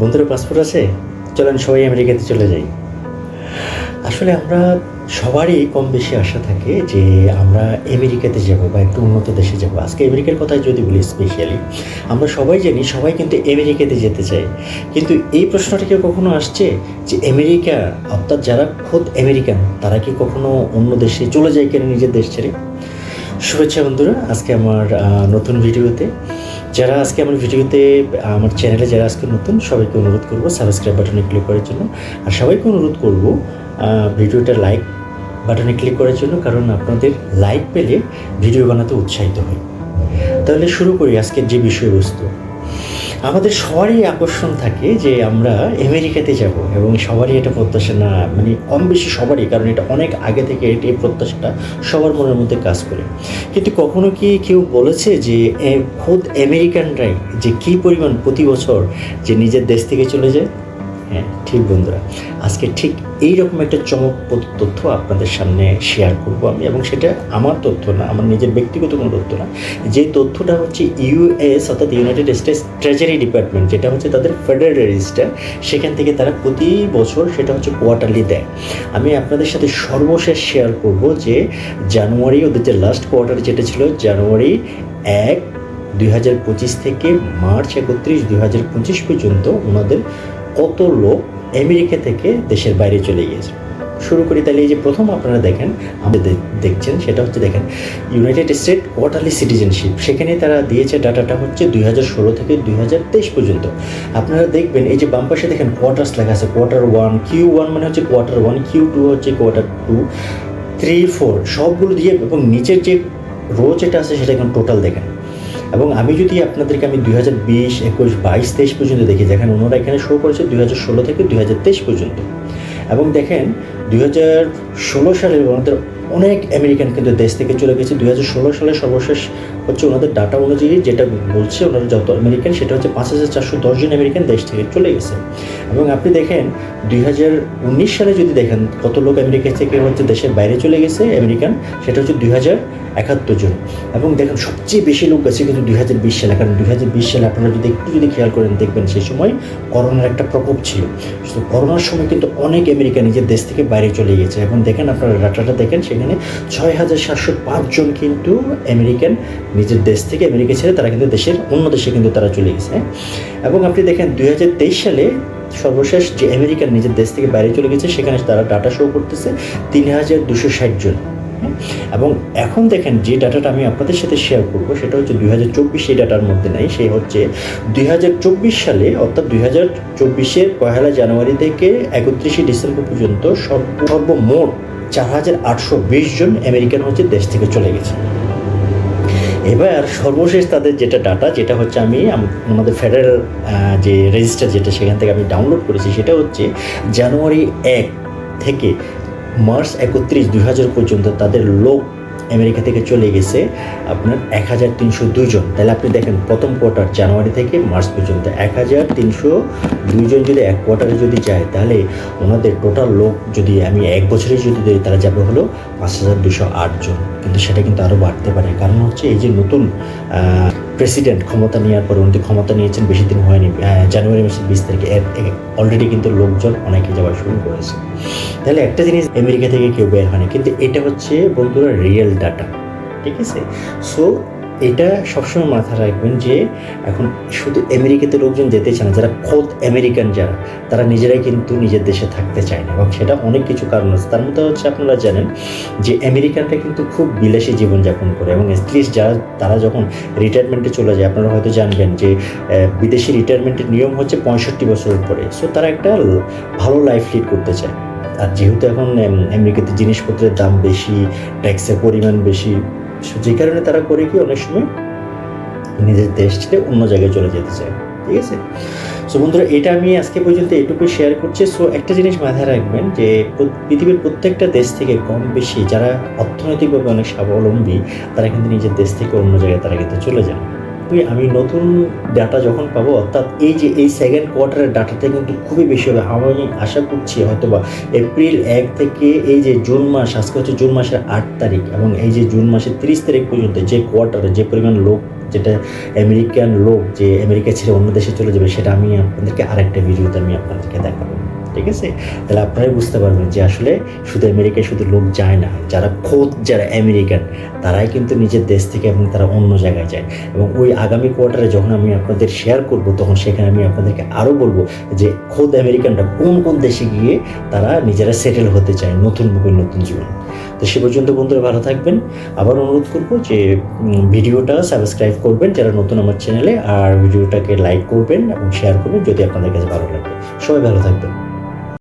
বন্ধুরা পাসপোর্ট আছে? চলেন সবাই আমেরিকাতে চলে যাই। আসলে আমরা সবারই কম বেশি আশা থাকে যে আমরা আমেরিকাতে যাব বা একটু উন্নত দেশে যাব। আজকে আমেরিকার কথা যদি বলি স্পেশালি আমরা সবাই জানি, সবাই কিন্তু আমেরিকাতে যেতে চায়। কিন্তু এই প্রশ্নটা কি কখনো আসছে যে আমেরিকা, অর্থাৎ যারা খোদ আমেরিকান, তারা কি কখনো অন্য দেশে চলে যায় কেন নিজের দেশ ছেড়ে? শুভেচ্ছা বন্ধুরা, আজকে আমার নতুন ভিডিওতে। যারা আজকে আমার ভিডিওতে, আমার চ্যানেলে যারা আজকে নতুন, সবাইকে অনুরোধ করব সাবস্ক্রাইব বাটনে ক্লিক করার জন্য। আর সবাইকে অনুরোধ করব ভিডিওটা লাইক বাটনে ক্লিক করার জন্য, কারণ আপনাদের লাইক পেলে ভিডিও বানাতে উৎসাহিত হয় তাহলে শুরু করি আজকের যে বিষয়বস্তু। আমাদের সবারই আকর্ষণ থাকে যে আমরা আমেরিকাতে যাব এবং সবারই এটা প্রত্যাশা, না মানে কম বেশি সবারই, কারণ এটা অনেক আগে থেকে এটি প্রত্যাশাটা সবার মনের মধ্যে কাজ করে। কিন্তু কখনো কি কেউ বলেছে যে খোদ আমেরিকানরাই যে কী পরিমাণ প্রতি বছর যে নিজের দেশ থেকে চলে যায়? হ্যাঁ ঠিক বন্ধুরা। আজকে ঠিক এই রকম একটা চমকপ্রদ তথ্য আপনাদের সামনে শেয়ার করব আমি এবং সেটা আমার তথ্য না, আমার নিজের ব্যক্তিগত কোনো তথ্য না। যে তথ্যটা হচ্ছে ইউএস অর্থাৎ ইউনাইটেড স্টেটস ট্রেজারি ডিপার্টমেন্ট যেটা হচ্ছে তাদের ফেডারেল রেজিস্টার সেখান থেকে তারা প্রতি বছর সেটা হচ্ছে কোয়ার্টারলি দেয়। আমি আপনাদের সাথে সর্বশেষ শেয়ার করব যে জানুয়ারি, ওদের যে লাস্ট কোয়ার্টার যেটা ছিল, জানুয়ারি এক দুই থেকে মার্চ একত্রিশ দুই পর্যন্ত ওনাদের কত লোক আমেরিকা থেকে দেশের বাইরে চলে গিয়েছে। শুরু করি তাহলে এই যে প্রথম আপনারা দেখেন, আমাদের দেখছেন, সেটা হচ্ছে দেখেন ইউনাইটেড স্টেট কোয়ার্টারলি সিটিজেনশিপ সেখানে তারা দিয়েছে ডাটাটা হচ্ছে দুই হাজার ষোলো থেকে দুই হাজার তেইশ পর্যন্ত। আপনারা দেখবেন, এই যে বাম পাশে দেখেন কোয়ার্টার্স লেখা আছে কোয়ার্টার ওয়ান কিউ ওয়ান মানে হচ্ছে কোয়ার্টার ওয়ান কিউ টু হচ্ছে কোয়ার্টার টু থ্রি ফোর সবগুলো দিয়ে এবং নিচের যে রো যেটা আছে সেটা এখন টোটাল দেখেন। এবং আমি যদি আপনাদেরকে আমি দুই হাজার বিশ, একুশ, বাইশ, তেইশ পর্যন্ত দেখি যেখানে ওনারা এখানে শুরু করেছে দুই হাজার ষোলো থেকে দুই হাজার তেইশ পর্যন্ত। এবং দেখেন দুই হাজার ষোলো সালে ওনাদের অনেক আমেরিকান কিন্তু দেশ থেকে চলে গেছে। দুই হাজার ষোলো সালে সর্বশেষ হচ্ছে ওনাদের ডাটা অনুযায়ী যেটা বলছে, ওনারা যত আমেরিকান সেটা হচ্ছে পাঁচ হাজার চারশো দশজন আমেরিকান দেশ থেকে চলে গেছে। এবং আপনি দেখেন, দুই হাজার উনিশ সালে যদি দেখেন কত লোক আমেরিকা থেকে হচ্ছে দেশের বাইরে চলে গেছে আমেরিকান সেটা হচ্ছে দুই হাজার একাত্তর জন। এবং দেখেন, সবচেয়ে বেশি লোক গেছে কিন্তু দুই হাজার বিশ সালে। কারণ দুই হাজার বিশ সালে আপনারা যদি একটু যদি খেয়াল করেন, দেখবেন সেই সময় করোনার একটা প্রকোপ ছিল। করোনার সময় কিন্তু অনেক আমেরিকা নিজের দেশ থেকে বাইরে চলে গেছে এখন দেখেন আপনারা ডাটাটা দেখেন, সেখানে ছয় হাজার সাতশো পাঁচজন কিন্তু আমেরিকান নিজের দেশ থেকে আমেরিকা ছেড়ে তারা কিন্তু দেশের অন্য দেশে কিন্তু তারা চলে গেছে? এবং আপনি দেখেন দুই হাজার তেইশ সালে সর্বশেষ যে আমেরিকান নিজের দেশ থেকে বাইরে চলে গেছে, সেখানে তারা ডাটা শো করতেছে তিন হাজার দুশো ষাট জন? এবং এখন দেখেন যে ডাটাটা আমি আপনাদের সাথে শেয়ার করব, সেটা হচ্ছে দুই হাজার চব্বিশ এই ডাটার মধ্যে নেই সেই হচ্ছে দুই হাজার চব্বিশ সালে, অর্থাৎ দুই হাজার চব্বিশের পয়লা জানুয়ারি থেকে একত্রিশে ডিসেম্বর পর্যন্ত সর্ব, সর্বমোট চার হাজার আটশো বিশ জন আমেরিকান হচ্ছে দেশ থেকে চলে গেছে। এবার সর্বশেষ তাদের যেটা ডাটা, যেটা হচ্ছে আমি আমাদের ফেডারেল যে রেজিস্টার যেটা সেখান থেকে আমি ডাউনলোড করেছি, সেটা হচ্ছে জানুয়ারি এক থেকে মার্চ একত্রিশ দুই হাজার পর্যন্ত তাদের লোক আমেরিকা থেকে চলে গেছে আপনার এক হাজার তিনশো দুইজন তাহলে আপনি দেখেন প্রথম কোয়ার্টার জানুয়ারি থেকে মার্চ পর্যন্ত এক হাজার তিনশো দুইজন যদি এক কোয়ার্টারে যদি যায়, তাহলে ওনাদের টোটাল লোক যদি আমি এক বছরে যদি দিই, তাহলে যাবে হলো পাঁচ হাজার দুশো আটজন কিন্তু সেটা কিন্তু আরও বাড়তে পারে। কারণ হচ্ছে এই যে নতুন প্রেসিডেন্ট ক্ষমতা নেওয়ার পরে উনি ক্ষমতা নিয়েছেন, বেশি দিন হয়নি জানুয়ারি মাসের বিশ তারিখে। অলরেডি কিন্তু লোকজন অনেকে যাওয়া শুরু করেছে। তাহলে একটা জিনিস আমেরিকা থেকে কেউ বের হয়নি, কিন্তু এটা হচ্ছে বন্ধুরা রিয়েল ডাটা ঠিক আছে? সো এটা সবসময় মাথায় রাখবেন যে এখন শুধু আমেরিকাতে লোকজন যেতে চায় না, যারা খোদ আমেরিকান যারা, তারা নিজেরাই কিন্তু নিজের দেশে থাকতে চায় না, এবং সেটা অনেক কিছু কারণ আছে। তার মধ্যে হচ্ছে আপনারা জানেন যে আমেরিকানরা কিন্তু খুব বিলাসী জীবনযাপন করে, এবং অ্যাটলিস্ট যারা, তারা যখন রিটায়ারমেন্টে চলে যায়, আপনারা হয়তো জানবেন যে বিদেশি রিটায়ারমেন্টের নিয়ম হচ্ছে পঁয়ষট্টি বছরের পরে সো তারা একটা ভালো লাইফ লিড করতে চায়। আর যেহেতু এখন আমেরিকাতে জিনিসপত্রের দাম বেশি ট্যাক্সের পরিমাণ বেশি যে কারণে তারা করে কি অনেক সময় নিজের দেশ ছেড়ে অন্য জায়গায় চলে যেতে চায়, ঠিক আছে? সো বন্ধুরা, এটা আমি আজকে পর্যন্ত এটুকু শেয়ার করছি। সো একটা জিনিস মাথায় রাখবেন যে পৃথিবীর প্রত্যেকটা দেশ থেকে কম বেশি যারা অর্থনৈতিকভাবে অনেক স্বাবলম্বী, তারা কিন্তু নিজের দেশ থেকে অন্য জায়গায় তারা কিন্তু চলে যান। তুই, আমি নতুন ডাটা যখন পাবো, অর্থাৎ এই যে এই সেকেন্ড কোয়ার্টারের ডাটাতে কিন্তু খুবই বেশি হবে। আমি আশা করছি হয়তোবা এপ্রিল এক থেকে এই যে জুন মাস, আজকে হচ্ছে জুন মাসের আট তারিখ এবং এই যে জুন মাসের তিরিশ তারিখ পর্যন্ত যে কোয়ার্টারে যে পরিমাণ লোক, যেটা আমেরিকান লোক, যে আমেরিকা ছেড়ে অন্য দেশে চলে যাবে, সেটা আমি আপনাদেরকে আরেকটা ভিডিওতে আমি আপনাদেরকে দেখাবো। ঠিক আছে? তাহলে আপনারাই বুঝতে পারবেন যে আসলে শুধু আমেরিকায় শুধু লোক যায় না, যারা খোদ যারা আমেরিকান, তারাই কিন্তু নিজের দেশ থেকে এবং তারা অন্য জায়গায় যায়। এবং ওই আগামী কোয়ার্টারে যখন আমি আপনাদের শেয়ার করব, তখন সেখানে আমি আপনাদেরকে আরও বলব যে খোদ আমেরিকানরা কোন কোন দেশে গিয়ে তারা নিজেরা সেটেল হতে চায় নতুন মুখে নতুন জীবন। তো সে পর্যন্ত বন্ধুরা ভালো থাকবেন। আবার অনুরোধ করব যে ভিডিওটা সাবস্ক্রাইব করবেন যারা নতুন আমার চ্যানেলে আর ভিডিওটাকে লাইক করবেন এবং শেয়ার করবেন যদি আপনাদের কাছে ভালো লাগে। সবাই ভালো থাকবেন।